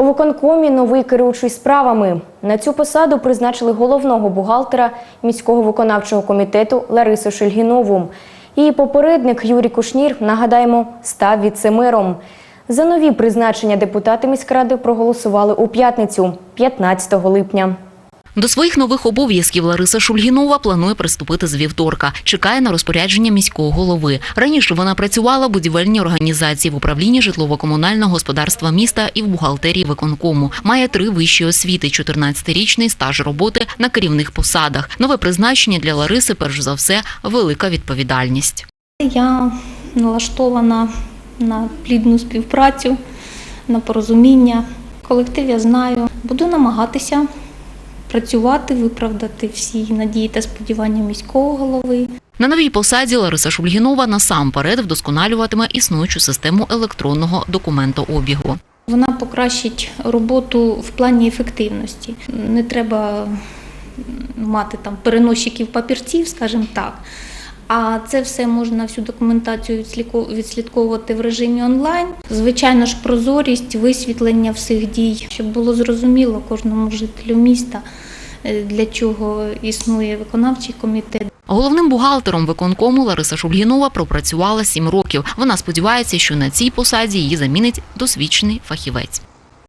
У виконкомі новий керуючий справами. На цю посаду призначили головного бухгалтера міського виконавчого комітету Ларису Шельгінову. Її попередник Юрій Кушнір, нагадаємо, став віцемером. За нові призначення депутати міськради проголосували у п'ятницю, 15 липня. До своїх нових обов'язків Лариса Шульгінова планує приступити з вівторка. Чекає на розпорядження міського голови. Раніше вона працювала в будівельній організації в управлінні житлово-комунального господарства міста і в бухгалтерії виконкому. Має три вищі освіти, 14-річний стаж роботи на керівних посадах. Нове призначення для Лариси, перш за все, велика відповідальність. Я налаштована на плідну співпрацю, на порозуміння. Колектив я знаю. Буду намагатися працювати, виправдати всі надії та сподівання міського голови. На новій посаді Лариса Шульгінова насамперед вдосконалюватиме існуючу систему електронного документообігу. Вона покращить роботу в плані ефективності. Не треба мати там переносчиків папірців, скажімо так. А це все можна всю документацію відслідко- відслідковувати в режимі онлайн. Звичайно ж, прозорість, висвітлення всіх дій, щоб було зрозуміло кожному жителю міста, е, для чого існує виконавчий комітет. Головним бухгалтером виконкому Лариса Шульгінова пропрацювала сім років. Вона сподівається, що на цій посаді її замінить досвідчений фахівець.